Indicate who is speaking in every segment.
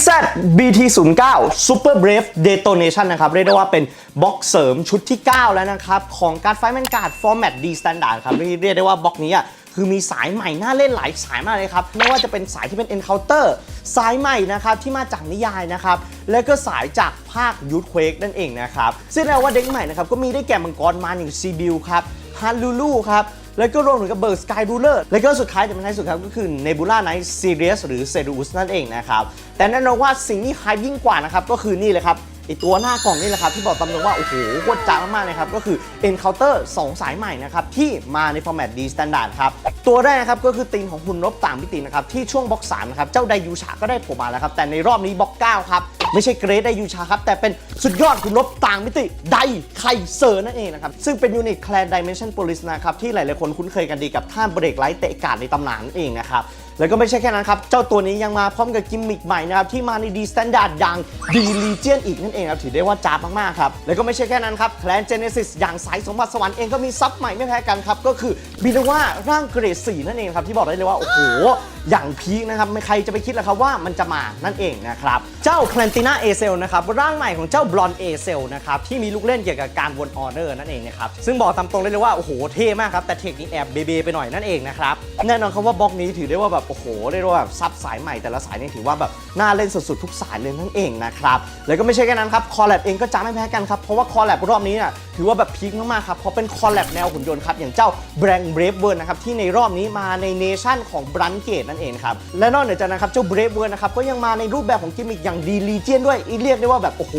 Speaker 1: DZ BT09 Super Brave Detonation นะครับเรียกได้ว่าเป็นบล็อกเสริมชุดที่ 9 แล้วนะครับ ของการไฟแมนการ์ด Format D Standard ครับเรียกได้ว่าบล็อกนี้อะคือมีสายใหม่น่าเล่นหลายสายมากเลยครับ ไม่ว่าจะเป็นสายที่เป็น Encounter สายใหม่นะครับที่มาจากนิยายนะครับ และก็สายจากภาคยูทเควกนั่นเองนะครับซึ่งแน่ว่าเด็กใหม่นะครับก็มีได้แก่มังกรมาอย่างซีบิลครับฮันลูลูครับ แล้วก็รวมถึงกับเบิร์ดสกายบูเลอร์แล้วก็สุดท้ายแต่ไม่ท้ายสุดครับก็คือเนบูล่าไนท์ซีเรียสหรือเซรูสนั่นเองนะครับแต่แน่นอนว่าสิ่งที่ไฮยิ่งกว่านะครับก็คือนี่เลยครับ ไอตัวหน้ากล่องนี่แหละครับที่บอกตำตรงว่า โอ้โหโคตรจ้ามากๆเลยครับ ก็คือ Encounter 2 สายใหม่นะครับ ที่มาใน Format D Standard ครับ ตัวแรกนะครับ ก็คือธีมของหุ่นรบต่างมิตินะครับ ที่ช่วงบล็อก3นะครับ เจ้าไดยูชาก็ได้ผล่มาแล้วครับ แต่ในรอบนี้บล็อก9ครับ ไม่ใช่เกรดไดยูชาครับ แต่เป็นสุดยอดหุ่นรบต่างมิติไดไคเซอร์นั่นเองนะครับซึ่งเป็นยูนิตแคลน Dimension Police นะครับที่หลายๆคนคุ้นเคยกันดีกับท่าเบรกไลท์เตะการ์ดในตำนานนั่นเองนะครับ แล้วก็ไม่ใช่แค่นั้นครับ เจ้าตัวนี้ยังมาพร้อมกับกิมมิคใหม่นะครับ ที่มาในดีสแตนดาร์ดอย่างดีลีเจียนอีกนั่นเองครับถือได้ว่าจ้าบมากๆครับ แล้วก็ไม่ใช่แค่นั้นครับแคลนเจเนซิสอย่างสายสมบัติสวรรค์เองก็มีซับใหม่ไม่แพ้กันครับก็คือบินว่าร่างเกรดสีนั่นเองครับที่บอกได้เลยว่าโอ้โหอย่างพีคนะครับไม่ใครจะไปคิดล่ะครับว่ามันจะมานั่นเองนะครับ เจ้าแคลนติน่าเอเซลนะครับร่างใหม่ของเจ้าบลอนเอเซลนะครับที่มีลูกเล่นเกี่ยวกับการวนออเดอร์นั่นเองนะครับซึ่งบอกตามตรงได้เลยว่า โอ้โห เท่มากครับ แต่เทคนี้แอบเบเบไปหน่อยนั่นเองนะครับ แน่นอนครับว่าบล็อกนี้ถือได้ว่าแบบ โอ้โหเรียกได้ว่าแบบซับสายใหม่แต่ละสายนี่ถือว่าแบบ น่าเล่นสุดๆ ทุกสายเลยนั่นเองนะครับแล้วก็ไม่ใช่แค่นั้นครับคอลแลบเองก็จะไม่แพ้กันครับเพราะว่าคอลแลบรอบนี้น่ะถือว่าแบบพีคมากๆครับเพราะเป็นคอลแลบแนวหุ่นยนต์ครับอย่างเจ้าแบรงเบรฟเวิร์นะครับที่ในรอบนี้มาในเนชั่นของบรันเกตนั่นเองครับ และนอกเหนือจากนั้นครับเจ้าเบรฟเวิร์นะครับก็ยังมาในรูปแบบของกิมมิคอย่างดีลีเจียนด้วยอีเรียกได้ว่าแบบโอ้โห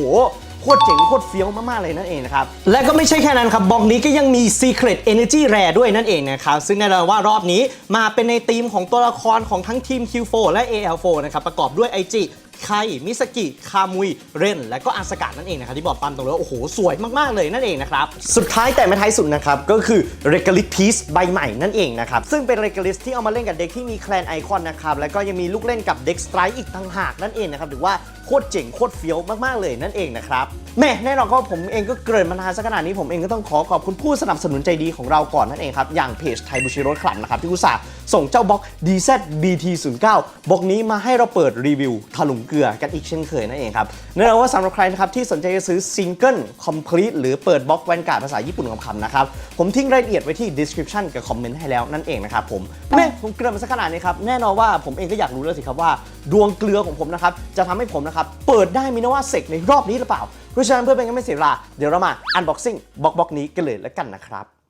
Speaker 1: โคตรเจ๋งโคตรเฟี้ยวมาก ๆ เลยนั่นเองนะครับ และก็ไม่ใช่แค่นั้นครับบล็อกนี้ก็ยังมี Secret Energy Rare ด้วยนั่นเองนะครับ ซึ่งแน่นอนว่ารอบนี้มาเป็นในธีมของตัวละครของทั้งทีม Q4 และ AL4 นะครับ ประกอบด้วยไอจิ ไคมิสกิคามุยเรนและก็อาสกานั่นเองนะครับที่บอกตามตรงเลยว่าโอ้โห สวยมาก ๆ เลยนั่นเองนะครับ สุดท้ายแต่ไม่ท้ายสุดนะครับ ก็คือ r e g a l i t Piece ใบใหม่นั่นเองนะครับ ซึ่งเป็น r e g a l i t ที่เอามาเล่นกับเด็กที่มีแคลนไอคอนนะครับ แล้วก็ยังมีลูกเล่นกับเด็กสไตร์อีกต่างหากนั่นเองนะครับหรือว่า ตรเจ๋งโคตรเฟี้ยวมากๆเลยนั่นเองนะครับแม่แน่นอนก็ผมเองก็เกริ่นมานานสักขนาดนี้ผมเองก็ต้องขอขอบคุณผู้สนับสนุนใจดีของเราก่อนนั่นเองครับ อย่างเพจไทยบูชิโร่คลับนะครับที่อุตส่าห์ส่งเจ้าบล็อก DZ BT09 บล็อกนี้มาให้เราเปิดรีวิวถลุงเกลือกันอีกเช่นเคยนั่นเองครับแน่นอนว่าสำหรับใครนะครับที่สนใจจะซื้อซิงเกิลคอมพลีทหรือเปิดบล็อกแวนการ์ดภาษาญี่ปุ่นคำๆนะครับผมทิ้งรายละเอียดไว้ที่ description กับคอมเมนต์ให้แล้วนั่นเองนะครับผมแม่ผมเกริ่นมาสักขนาดนี้ครับแน่นอนว่าผมเองก็อยากรู้แล้วสิครับว่าดวงเกลือของผมนะครับ จะทำให้ผมนะครับ เปิดได้มินว่าเซกในรอบนี้หรือเปล่า เพราะฉะนั้นเพื่อเป็นการไม่เสียเวลา เดี๋ยวเรามาอันบ็อกซิ่งบล็อกบล็อกนี้กันเลยแล้วกันนะครับ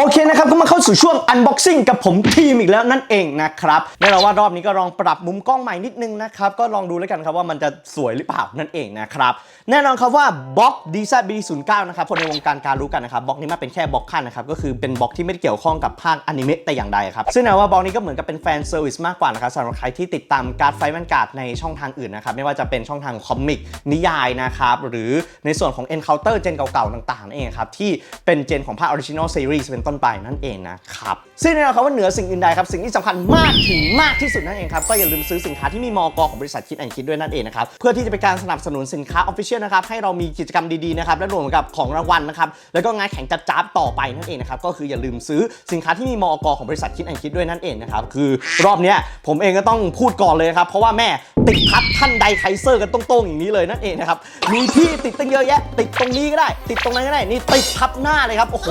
Speaker 1: โอเคนะครับก็มาเข้าสู่ช่วง unboxing กับผมทีมอีกแล้วนั่นเองนะครับแน่นอนว่ารอบนี้ก็ลองปรับมุมกล้องใหม่นิดนึงนะครับก็ลองดูแล้วกันครับว่ามันจะสวยหรือเปล่านั่นเองนะครับแน่นอนครับว่าบล็อก d z b 0 9นะครับคนในวงการการรู้กันนะครับบล็อกนี้มาเป็นแค่บล็อกขั้นนะครับก็คือเป็นบล็อกที่ไม่ได้เกี่ยวข้องกับภาคอนิเมะแต่อย่างใดครับซึ่งแน่นอนว่าบล็อกนี้ก็เหมือนกับเป็นแฟนเซอร์วิสมากกว่านะครับสำหรับใครที่ติดตามการ์ดไฟมันการ์ดในช่องทางอื่นนะครับไม่ว่าจะเป็นช่องทางคอมิกนิยายนะครับหรือในส่วนของ Encounter เจนเก่าๆต่างๆนั่นเองครับที่เป็นเจนของภาค Original Series เป็นต้นไปนั่นเองนะครับซึ่งแน่นอนครับว่าเหนือสิ่งอื่นใดครับสิ่งที่สำคัญมากถึงมากที่สุดนั่นเองครับก็อย่าลืมซื้อสินค้าที่มีมอกของบริษัทคิดแอนคิดด้วยนั่นเองนะครับเพื่อที่จะเป็นการสนับสนุนสินค้าออฟฟิเชียลนะครับให้เรามีกิจกรรมดีๆนะครับและรวมกับของรางวัลนะครับแล้วก็งานแข่งจัดจ้าบต่อไปนั่นเองนะครับก็คืออย่าลืมซื้อสินค้าที่มีมอกของบริษัทคิดแอนคิดด้วยนั่นเองนะครับคือรอบนี้ผมเองก็ต้องพูดก่อนเลยครับเพราะว่าแม่ติดทับท่านใดไคเซอร์กันตรงๆอย่างนี้เลยนั่นเองนะครับมีที่ติดตั้งเยอะแยะ ติดตรงนี้ก็ได้ ติดตรงนั้นก็ได้นี่ติดทับหน้าเลยครับโอ้โห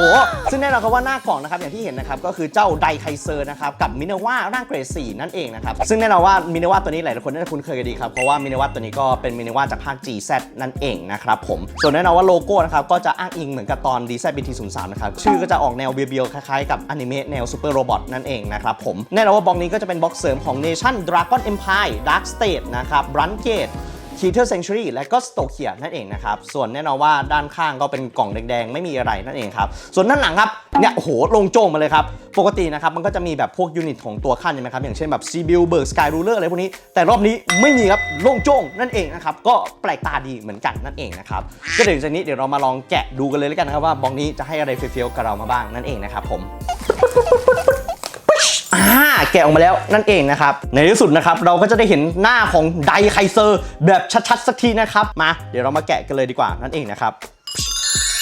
Speaker 1: ซึ่งแน่นอนครับว่าหน้ากล่องนะครับอย่างที่เห็นนะครับก็คือเจ้าไดไคเซอร์นะครับกับมินาวาร่างเกรด4นั่นเองนะครับซึ่งแน่นอนว่ามินาวาตัวนี้หลายๆคนน่าจะคุ้นเคยกันดีครับเพราะว่ามินาวาตัวนี้ก็เป็นมินาวาจากภาค GZ นั่นเองนะครับผมส่วนแน่นอนว่าโลโก้นะครับก็จะอ้างอิงเหมือนกับตอน DZ BT03 นะครับชื่อก็จะออกแนวเบียวๆคล้ายๆกับอนิเมะแนวซูเปอร์โรบอทนั่นเองนะครับผมแน่นอนว่าบล็อกนี้ก็จะเป็นบล็อกเสริมของ Nation Dragon Empire Dark State นะครับ Brunket คีเทอร์เซน t ุรีและก็สโตเคียนั่นเองนะครับ ส่วนแน่นอนว่าด้านข้างก็เป็นกล่องแดงๆ ไม่มีอะไรนั่นเองครับ ส่วนด้านหลังครับ เนี่ยโอ้โหลงโจงมาเลยครับ ปกตินะครับ มันก็จะมีแบบพวกยูนิตของตัวขั้นใช่ไหมครับ อย่างเช่นแบบซีบิลเบิร์กสกายรูเลอร์อะไรพวกนี้ แต่รอบนี้ไม่มีครับโลงโจ้งนั่นเองนะครับ ก็แปลกตาดีเหมือนกันนั่นเองนะครับ ก็เดี๋ยวจากนี้เดี๋ยวเรามาลองแกะดูกันเลยแล้วกันนะครับว่าบล็อกนี้จะให้อะไรเฟี้ยวๆกับเรามาบ้างนั่นเองนะครับผม อ่าแกะออกมาแล้วนั่นเองนะครับ ในที่สุดนะครับเราก็จะได้เห็นหน้าของไดไคเซอร์แบบชัดๆสักทีนะครับ มาเดี๋ยวเรามาแกะกันเลยดีกว่านั่นเองนะครับ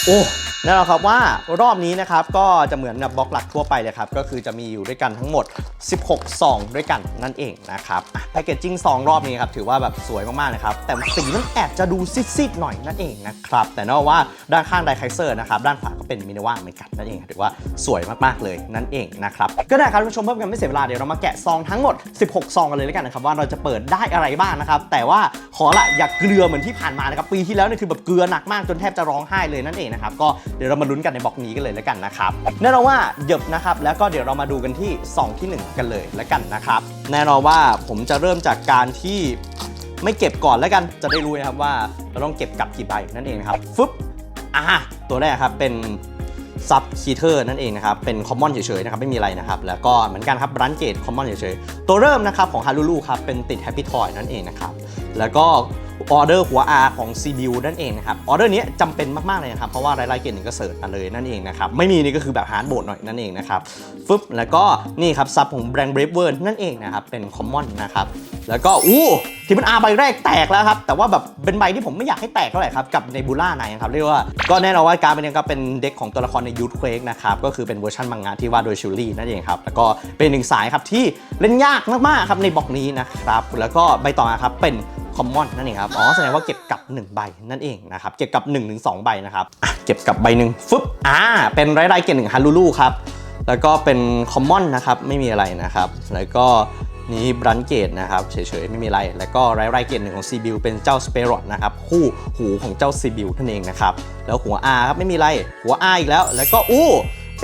Speaker 1: โอ้ แน่นอนครับว่ารอบนี้นะครับก็จะเหมือนกับบล็อกหลักทั่วไปเลยครับ ก็คือจะมีอยู่ด้วยกันทั้งหมด 16ซองด้วยกันนั่นเองนะครับแพคเกจจิ้งซองรอบนี้ครับถือว่าแบบสวยมากๆนะครับแต่สีมันแอบจะดูซีดๆหน่อยนั่นเองนะครับแต่นอนว่าด้านข้างไดไคเซอร์นะครับด้านขวาก็เป็นมินว่าเหมือนกันนั่นเองถือว่าสวยมากๆเลยนั่นเองนะครับก็ได้ครับท่านผู้ชมเพิ่มกันไม่เสียเวลาเดี๋ยวเรามาแกะซองทั้งหมด 16 ซองกันเลยแล้วกันนะครับว่าเราจะเปิดได้อะไรบ้างนะครับแต่ว่าขอละอย่าเกลือเหมือนที่ผ่านมานะครับปีที่แล้วนี่คือแบบเกลือหนักมากจนแทบจะร้องไห้เลยนั่นเองนะครับก็เดี๋ยวเรามาลุ้นกันในบล็อกนี้กันเลยแล้วกันนะครับแน่นอนว่าเหยบนะครับแล้วก็เดี๋ยวเรามาดูกันที่ซองที่หนึ่งกันเลยแล้วกันนะครับแน่นอนว่าผมจะเริ่มจากการที่ไม่เก็บก่อนแล้วกันจะได้รู้นะครับว่าเราต้องเก็บกับกี่ใบนั่นเองนะครับฟึบอ่าตัวแรกครับเป็นซับคีเทอร์นั่นเองนะครับ เป็นคอมมอนเฉยๆนะครับไม่มีอะไรนะครับ แล้วก็เหมือนกันครับรันเกตคอมมอนเฉยๆ ตัวเริ่มนะครับของฮารูลูครับเป็นติดแฮปปี้ทอยนั่นเองนะครับ แล้วก็ ออเดอร์หัว R ของ c b u นั่นเองนะครับออเดอร์นี้จำเป็นมาก ๆ เลยนะครับ เพราะว่ารายละเอียดหนึ่งก็เสิร์ชมาเลยนั่นเองนะครับ ไม่มีนี่ก็คือแบบฮาร์ดโบดหน่อยนั่นเองนะครับฟึบแล้วก็นี่ครับซับของแบงค์เบรฟเวิร์นั่นเองนะครับ เป็นคอมมอนนะครับแล้วก็อู้ที่มันอาใบแรกแตกแล้วครับ แต่ว่าแบบเป็นใบที่ผมไม่อยากให้แตกเท่าไหร่ครับกับในบูล่าไนครับเรียกว่าก็แน่นอนว่าการเป็นเนี่ยก็เป็นเด็กของตัวละครในยูทเควกนะครับก็คือเป็นเวอร์ชันมังงะที่วาดโดยชิลลี่นั่นเองครับแล้วก็เป็นหนึ่งสายครับที่เล่นยากมากๆครับในบล็อกนี้นะครับแล้วก็ใบต่อมาครับเป็น คอมมอนนั่นเองครับ อ๋อ แสดงว่าเก็บกับ 1 ใบนั่นเองนะครับ เก็บกับ 1-2ถึง2ใบนะครับเก็บกับใบหนึ่งฟึบอ่า เป็นไรไรเกตหนึ่งฮารูลูครับ แล้วก็เป็นคอมมอนนะครับ ไม่มีอะไรนะครับ แล้วก็นี้บรันเกตนะครับเฉยๆ ไม่มีอะไร แล้วก็ไรไรเกตหนึ่งของ c ีบิวเป็นเจ้าสเปรอตนะครับคู่หูของเจ้า c ีบิวนั่นเองนะครับ แล้วหัว R ครับไม่มีอะไร หัว R อีกแล้ว แล้วก็อู้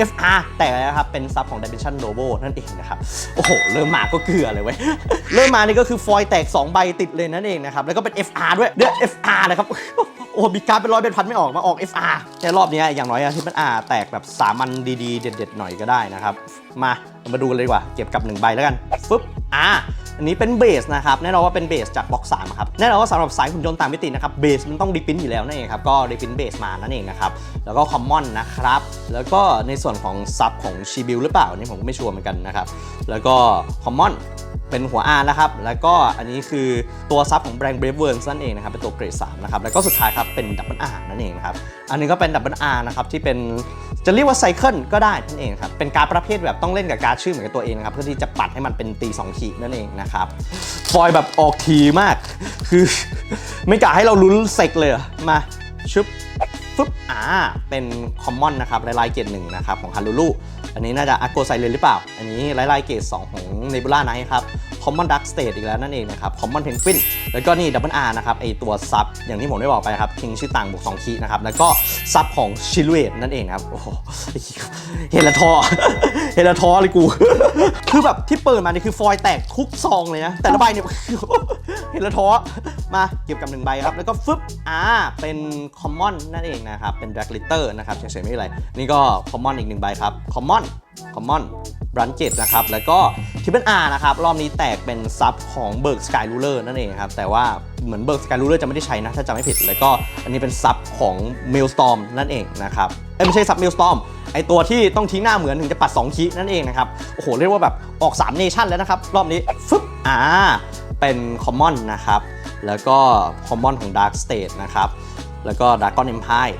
Speaker 1: FR แต่นะครับเป็นซับของ Dimension Robo นั่นเองนะครับ โอ้โห เริ่มมาก็เกลือเลยเว้ย เริ่มมานี่ก็คือฟอยแตก 2 ใบติดเลยนั่นเองนะครับ แล้วก็เป็น FR ด้วยเดือ FR นะครับ โอ้มีการเป็นร้อยเป็นพันไม่ออกมาออก FR แต่รอบนี้อย่างน้อยอะที่มัน R แตกแบบสามันดีๆ เด็ดๆ หน่อยก็ได้นะครับ มามาดูกันเลยดีกว่า เก็บกับ 1 ใบแล้วกันฟึบอ่า อันนี้เป็นเบสนะครับแน่นอนว่าเป็นเบสจากบล็อก3ครับแน่นอนว่าสำหรับสายหุ่นยนต์ต่างมิตินะครับเบสมันต้องดิพินอยู่แล้วนั่นเองครับก็ดิพินเบสมานั่นเองนะครับแล้วก็คอมมอนนะครับแล้วก็ในส่วนของซับของชีบิลหรือเปล่านี่ผมก็ไม่ชัวร์เหมือนกันนะครับแล้วก็คอมมอน เป็นหัว R นะครับ แล้วก็อันนี้คือตัวซับของแบรนด์ Brave Worms นั่นเองนะครับ เป็นตัวเกรด3นะครับ แล้วก็สุดท้ายครับ เป็นดับเบิล R นั่นเองนะครับ อันนี้ก็เป็นดับเบิล R นะครับ ที่เป็นจะเรียกว่าไซเคิลก็ได้นั่นเองครับ เป็นการประเภทแบบต้องเล่นกับการชื่อเหมือนกับตัวเองนะครับ เพื่อที่จะปัดให้มันเป็นตี2ขีดนั่นเองนะครับฟอยแบบออกทีมาก คือไม่กะให้เราลุ้นเซกเลยมาชึบฟึบอ่าเป็นคอมมอนนะครับลไลเกตหนึ่งนะครับของฮารูลู อันนี้น่าจะอาโกไซเลนหรือเปล่า อันนี้ไลไลเกตสองของเนบูล่าไนท์ครับ คอมมอนดักสเตทอีกแล้วนั่นเองนะครับคอมมอนเพนกวินแล้วก็นี่ดับเบิลอาร์นะครับไอตัวซับอย่างที่ผมได้บอกไปครับคิงชื่อต่างบวก2คีนะครับ แล้วก็ซับของชิลูเอตนั่นเองครับโอ้โหเฮลทอเฮลทอเลยกู คือแบบที่เปิดมานี่คือฟอยแตกทุกซองเลยนะแต่ละใบเนี่ยเฮลทอมาเก็บกับหนึ่งใบครับ แล้วก็ฟึบอ่าเป็นคอมมอนนั่นเองนะครับ เป็นแบล็กลิเตอร์นะครับเฉยๆไม่เป็นไร นี่ก็คอมมอนอีกหนึ่งใบครับคอมมอนคอมมอน รันเกตนะครับ แล้วก็ทิปเปิลอาร์นะครับ รอบนี้แตกเป็นซับของเบิร์กสกายรูเลอร์นั่นเองครับ แต่ว่าเหมือนเบิร์กสกายรูเลอร์จะไม่ได้ใช้นะ ถ้าจำไม่ผิด แล้วก็อันนี้เป็นซับของเมลสตอมนั่นเองนะครับเอ้ยไม่ใช่ซับเมลสตอมไอตัวที่ต้องทิ้งหน้าเหมือนถึงจะปัด 2 คีนั่นเองนะครับ โอ้โห เรียกว่าแบบออก3เนชั่นแล้วนะครับ รอบนี้ฟึบอ่าเป็นคอมมอนนะครับ แล้วก็คอมมอนของ Dark State นะครับ แล้วก็ Dragon Empire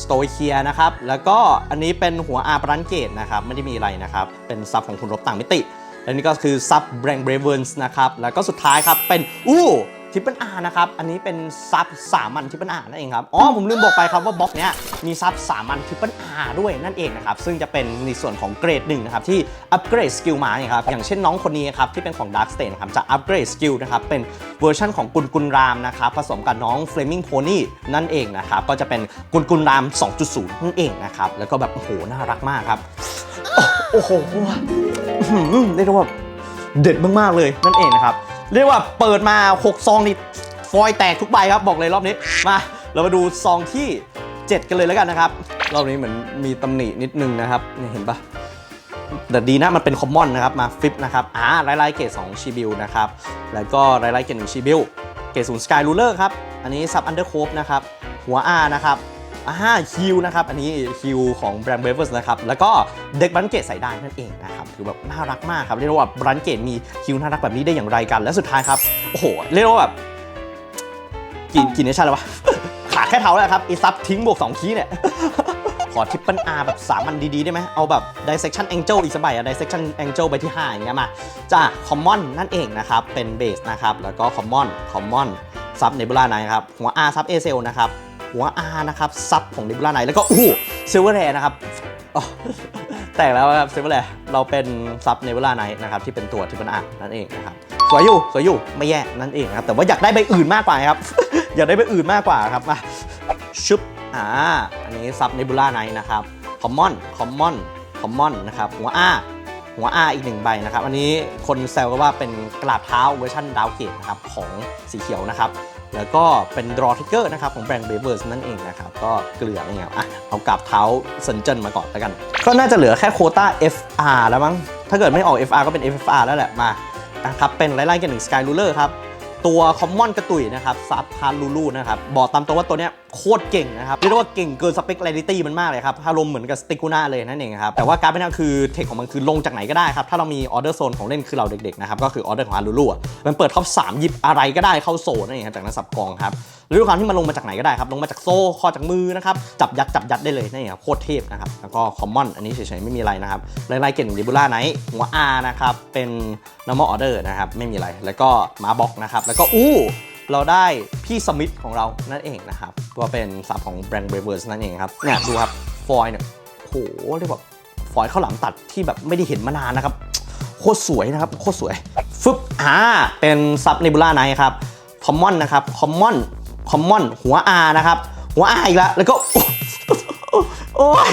Speaker 1: สโตเคียนะครับ แล้วก็อันนี้เป็นหัวอาบรันเกตนะครับ ไม่ได้มีอะไรนะครับ เป็นซับของคุณรบต่างมิติ และนี่ก็คือซับแบงเบรเวนส์นะครับ แล้วก็สุดท้ายครับเป็นอู้ ทิปเปิลอาร์นะครับ อันนี้เป็นซับสามัญทิปเปิลอาร์นั่นเองครับ อ๋อ ผมลืมบอกไปครับว่าบล็อกเนี้ยมีซับสามัญทิปเปิลอาร์ด้วยนั่นเองนะครับ ซึ่งจะเป็นในส่วนของเกรดหนึ่งนะครับที่อัปเกรดสกิลมาเนี่ยครับ อย่างเช่นน้องคนนี้ครับที่เป็นของ Dark State นครับจะอัปเกรดสกิลนะครับเป็นเวอร์ชันของกุลกุลรามนะครับผสมกับน้อง Flaming Pony นั่นเองนะครับก็จะเป็นกุลกุลราม 2.0 นั่นเองนะครับแล้วก็แบบโอ้โหน่ารักมากครับโอ้โหเรียกว่าเด็ดมากๆเลยนั่นเองนะครับ เรียกว่าเปิดมา 6 ซองนี่ฟอยแตกทุกใบครับบอกเลยรอบนี้มาเรามาดูซองที่ 7 กันเลยแล้วกันนะครับ รอบนี้เหมือนมีตำหนินิดนึงนะครับนี่เห็นปะแต่ดีนะมันเป็นคอมมอนนะครับมาฟิปนะครับอ่าไลไลเกต2ชีบิลนะครับแล้วก็ไลไลเกต1ชีบิลเกตศูนย์สกายรูเลอร์ครับอันนี้ซับอันเดอร์โคฟนะครับหัว R นะครับ อ่าฮิวนะครับ อันนี้ฮิวของแบรนด์เบเวอร์สนะครับ แล้วก็เด็กบรันเกตใส่ได้นั่นเองนะครับ คือแบบน่ารักมากครับ เรียกว่าบรันเกตมีฮิวน่ารักแบบนี้ได้อย่างไรกัน และสุดท้ายครับ โอ้โห เรียกว่าแบบกี่กี่เนชั่นแล้ววะขาดแค่เท้าแล้วครับอีซับทิ้งบวก2คีเนี่ยขอทิปเปิลอาร์แบบสามันดี ๆ ได้ไหม เอาแบบ dissection angel อีกสักใบอะ dissection angel ใบที่ 5 อย่างเงี้ยมาจ้าก common นั่นเองนะครับ เป็น base นะครับ แล้วก็ common common ซับ nebula knight ครับ หัว R ซับ a c e l นะครับ หัว R นะครับ ซับของ nebula knight แล้วก็อู้ silver rare นะครับแตกแล้วครับ silver rare เราเป็นซับ nebula knight นะครับที่เป็นตัว triple R นั่นเองนะครับสวยอยู่สวยอยู่ไม่แย่นั่นเองนะครับแต่ว่าอยากได้ใบอื่นมากกว่าครับ อยากได้ใบอื่นมากกว่าครับมาชุบอ่าอันนี้ซับ nebula knight นะครับ common common common นะครับหัว R หัว R อีกหนึ่งใบนะครับ อันนี้คนแซวก็ว่าเป็นกระดาษเท้าเวอร์ชันดาวเกตนะครับของสีเขียวนะครับ แล้วก็เป็นดรอปทิกเกอร์นะครับของแบรนด์ Bravers นั่นเองนะครับ ก็เกลือนี่ครับอะเอากับเท้าเซนเจนมาก่อนแล้วกัน ก็น่าจะเหลือแค่โคต้า FR แล้วมั้ง ถ้าเกิดไม่ออก FR ก็เป็น FFR แล้วแหละมานะครับเป็นไล่ๆกันหนึ่งสกายลูเลอร์ครับตัวคอมมอนกระตุยนะครับซับพาร์ลูลูนะครับบอกตามตัวว่าตัวเนี้ย โคตรเก่งนะครับ เรียกได้ว่าเก่งเกินสเปคเรลิตี้มันมากเลยครับอารมณ์เหมือนกับสติกูน่าเลยนั่นเองครับ แต่ว่าการเป็นคือเทคของมันคือลงจากไหนก็ได้ครับ ถ้าเรามีออเดอร์โซนของเล่นคือเราเด็กๆนะครับ ก็คือออเดอร์ของฮาลูลูมันเปิดท็อป3หยิบอะไรก็ได้เข้าโซนนั่นเองครับจากนั้นสับกองครับแล้วด้วยความที่มันลงมาจากไหนก็ได้ครับ ลงมาจากโซ่ข้อจากมือนะครับ จับยัดจับยัดได้เลยนั่นเองครับโคตรเทพนะครับ แล้วก็คอมมอนอันนี้เฉยๆไม่มีอะไรนะครับไล่ๆเก่งดิบูล่าไนท์หัว R นะครับ เป็น normal order นะครับ ไม่มีอะไร แล้วก็มาบ็อกนะครับ แล้วก็อู้ เราได้พี่สมิธของเรานั่นเองนะครับก็เป็นซับของแบรนด์เบเวอร์สนั่นเองครับเนี่ยดูครับฟอยล์เนี่ยโหเรียกว่าฟอยล์ข้าวหลามตัดที่แบบไม่ได้เห็นมานานนะครับโคตรสวยนะครับโคตรสวยฟึบอ่าเป็นซับเนบูล่าไนครับคอมมอนนะครับคอมมอนคอมมอนหัว R นะครับ หัว R อีกแล้วแล้วก็โอ้ย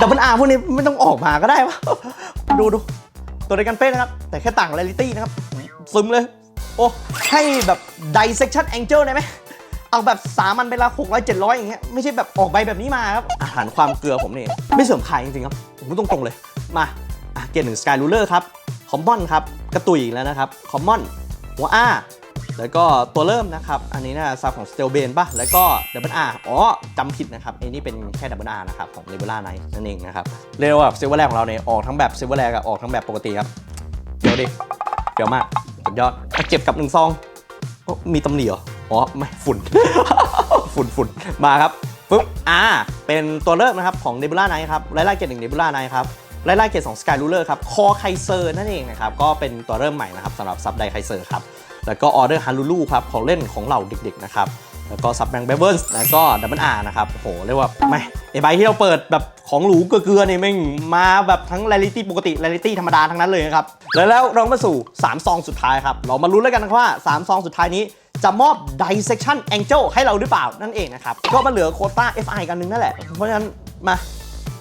Speaker 1: ดับเบิลอาร์พวกนี้ไม่ต้องออกมาก็ได้ปะดูดูตัวเดียวกันเป๊ะนะครับ แต่แค่ต่างเรลิตี้นะครับ ซึมเลย โอ้ให้แบบ dissection angel ได้ไหมเอาแบบสามันไปละ600 700อยอย่างเงี้ยไม่ใช่แบบออกใบแบบนี้มาครับ อาหารความเกลือผมนี่ ไม่เสริมขายจริงๆครับ ผมพูดตรงๆเลย มาอะเกณฑ์หนึ่ง sky ruler ครับคอมมอนครับ กระตุยอีกแล้วนะครับคอมมอนหัว R แล้วก็ตัวเริ่มนะครับ อันนี้นะซับของสเตลเบนป่ะ แล้วก็ดับเบิลอาร์อ๋อจำผิดนะครับไอ้นี่เป็นแค่ดับเบิลอาร์นะครับ ของเลเวล่าไนนั่นเองนะครับ เรียกว่าซิลเวอร์แรกของเราเนี่ยออกทั้งแบบซิลเวอร์แรกกับออกทั้งแบบปกติครับ เดี๋ยวดิ เดี๋ยวมาก สุดยอดอะเก็บกับหนึ่งซองโอ้มีตำหนิเหรอ อ๋อ ไม่ฝุ่น ฝุ่นฝุ่นมาครับปึ๊บอ่า เป็นตัวเริ่มนะครับของเ e บูล่าไนครับไล่ไล่เกตหนึ่งเ e บูล่าไนครับไล่ไล่เกตสองสกายรูเลอร์ครับคอไคเซอร์นั่นเองนะครับ ก็เป็นตัวเริ่มใหม่นะครับสำหรับซับไดไคเซอร์ครับ แล้วก็ออเดอร์ฮารูลูครับของเล่นของเหล่าเด็กๆนะครับ แล้วก็ซับแบงเบเบิลส์แล้วก็ดับเบิลอาร์นะครับโหเรียกว่าไม่ไอใบที่เราเปิดแบบของหรูเกลือๆนี่แม่งมาแบบทั้งเรลิตี้ปกติเรลิตี้ธรรมดาทั้งนั้นเลยนะครับ แล้วแล้วเรามาสู่ 3 ซองสุดท้ายครับ เรามาลุ้นแล้วกันนะว่า 3 ซองสุดท้ายนี้จะมอบ dissection angel ให้เราหรือเปล่านั่นเองนะครับ ก็มาเหลือโคต้า FI กันนึงนั่นแหละ เพราะฉะนั้นมา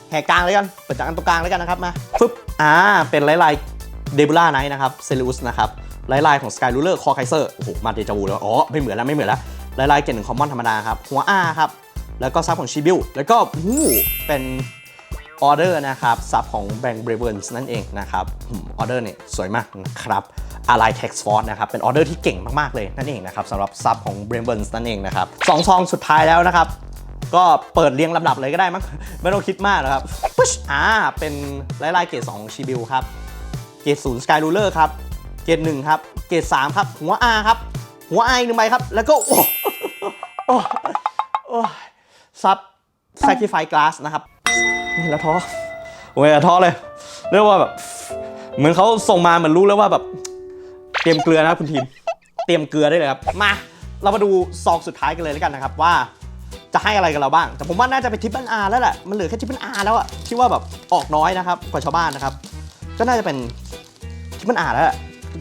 Speaker 1: แหกกลางเลยกัน เปิดจากอันตรงกลางเลยกันนะครับมาฟึบอ่าเป็นลายลายเดบูล่าไนท์นะครับเซลูสนะครับลายลายของ Sky Ruler คอไคเซอร์โอ้โหมาเดจาวูแล้วอ๋อไม่เหมือนแล้วไม่เหมือนแล้ว ลายลายเกณฑ์หนึ่งคอมมอนธรรมดาครับ หัว R ครับ แล้วก็ซับของชิบิลแล้วก็หูเป็นออเดอร์นะครับซับของแบงค์เบรเวนส์นั่นเองนะครับออเดอร์เนี่ยสวยมากนะครับอะไรเท็กซ์ฟอร์ดนะครับเป็นออเดอร์ที่เก่งมาก ๆ เลยนั่นเองนะครับสำหรับซับของเบรเวนส์นั่นเองนะครับสองซองสุดท้ายแล้วนะครับ ก็เปิดเรียงลำดับเลยก็ได้มั้งไม่ต้องคิดมากนะครับปุ๊ชอ่าเป็นไล่ๆเกรด2ของชิบิลครับ เกรด0 Sky Ruler ครับ เกรด1ครับ เกรด3ครับหัว R ครับ หัว I หนึ่งใบครับ แล้วก็โอ้โอ้โอ้ซับ Sacrifice Glass นะครับ นี่แล้วท้อโอ้ยท้อเลย เรียกว่าแบบ เหมือนเขาส่งมาเหมือนรู้แล้วว่าแบบ เตรียมเกลือนะครับคุณทีม เตรียมเกลือได้เลยครับ มา เรามาดูซองสุดท้ายกันเลยแล้วกันนะครับว่าจะให้อะไรกับเราบ้าง แต่ผมว่าน่าจะเป็นทิปเปิลอาร์แล้วแหละ มันเหลือแค่ทิปเปิลอาร์แล้วอะที่ว่าแบบออกน้อยนะครับกว่าชาวบ้านนะครับ ก็น่าจะเป็นทิปเปิลอาร์แล้ว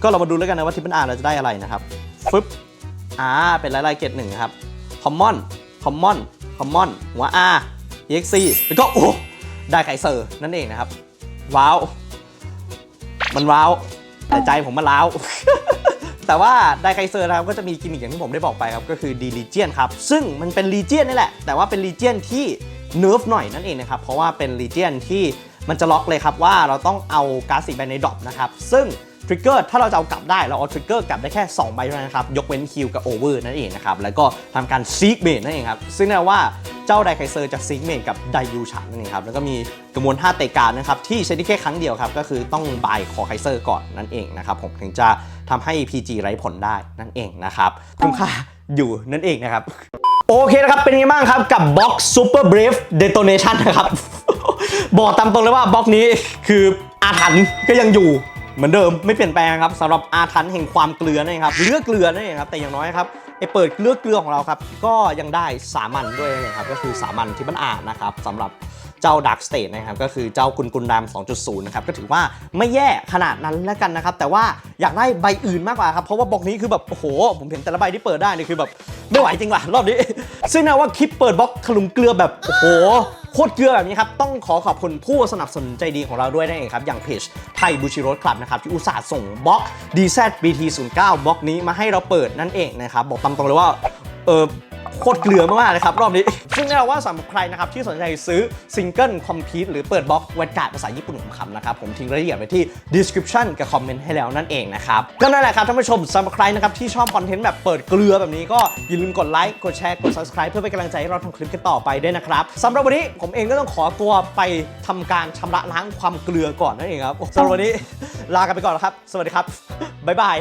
Speaker 1: ก็เรามาดูแล้วกันนะว่าทิปเปิลอาร์เราจะได้อะไรนะครับ ฟึบอ่าเป็นลายลายเกตหนึ่งครับคอมมอนคอมมอนคอมมอนหัว R EXC แล้วก็โอ้ได้ไคเซอร์นั่นเองนะครับ ว้าว มันว้าว แต่ใจผมมันร้าว แต่ว่าไดไคเซอร์นะครับก็จะมีกิมมิคอย่างที่ผมได้บอกไปครับ ก็คือดีลีเจียนครับ ซึ่งมันเป็นลีเจียนนี่แหละ แต่ว่าเป็นลีเจียนที่เนิร์ฟหน่อยนั่นเองนะครับ เพราะว่าเป็นลีเจียนที่มันจะล็อกเลยครับว่าเราต้องเอาการ์ดสีใบในดรอปนะครับ ซึ่ง ทริกเกอร์ถ้าเราจะเอากลับได้เราเอาทริกเกอร์กลับได้แค่ 2 ใบเท่านั้นครับ ยกเว้นคิวกับโอเวอร์นั่นเองนะครับ แล้วก็ทำการซีกเมนนั่นเองครับ ซึ่งแน่ว่าเจ้าไดไคเซอร์จะซีกเมนกับไดยูชันนั่นเองครับ แล้วก็มีกระบวนท่าเตะการนะครับ ที่ใช้ได้แค่ครั้งเดียวครับ ก็คือต้องบายคอไคเซอร์ก่อนนั่นเองนะครับ ผมถึงจะทำให้ PG ไร้ผลได้นั่นเองนะครับคุ้มค่าอยู่นั่นเองนะครับโอเคนะครับเป็นยังไงบ้างครับกับ Box Super Brave Detonation นะครับบอกตามตรงเลยว่าบล็อกนี้คืออาถรรพ์ก็ยังอยู่ เหมือนเดิมไม่เปลี่ยนแปลงครับสำหรับอาถรรพ์แห่งความเกลือนั่ครับเลือกเกลือนั่นเองครับแต่อย่างน้อยครับไอเปิดเลือกเกลือของเราครับก็ยังได้สามัญด้วยนั่นเองครับก็คือสามัญที่มันอ่านนะครับสำหรับเจ้า Dark State นะครับก็คือเจ้ากุนกุนดาม2.0 นะครับก็ถือว่าไม่แย่ขนาดนั้นแล้วกันนะครับ แต่ว่าอยากได้ใบอื่นมากกว่าครับเพราะว่าบล็อกนี้คือแบบโอ้โห ผมเห็นแต่ละใบที่เปิดได้นี่คือแบบไม่ไหวจริงว่ะรอบนี้ ซึ่งนะว่าคลิปเปิดบล็อกขลุมเกลือแบบโอ้โห โคตรเกลือแบบนี้ครับ ต้องขอขอบคุณผู้สนับสนุนใจดีของเราด้วยนั่นเองครับ อย่างเพจไทยบูชิโรสคลับนะครับ ที่อุตส่าห์ส่งบล็อก DZBT09 บล็อกนี้มาให้เราเปิดนั่นเองนะครับ บอกตามตรงเลยว่า เออโคตรเกลือมากๆเลยครับ รอบนี้ ซึ่งแน่นอนว่าสำหรับใครนะครับ ที่สนใจซื้อซิงเกิลคอมพิวหรือเปิดบล็อกแวนการ์ดภาษาญี่ปุ่นของคำนะครับ ผมทิ้งรายละเอียดไว้ที่ description กับคอมเมนต์ให้แล้วนั่นเองนะครับ ก็นั่นแหละครับท่านผู้ชมสำหรับใครนะครับ ที่ชอบคอนเทนต์แบบเปิดเกลือแบบนี้ก็อย่าลืมกดไลค์กดแชร์กด subscribe เพื่อเป็นกำลังใจให้เราทำคลิปกันต่อไปด้วยนะครับสำหรับวันนี้ผมเองก็ต้องขอตัวไปทำการชำระล้างความเกลือก่อนนั่นเองครับสำหรับวันนี้ลากันไปก่อนแล้วครับ สวัสดีครับบ๊ายบาย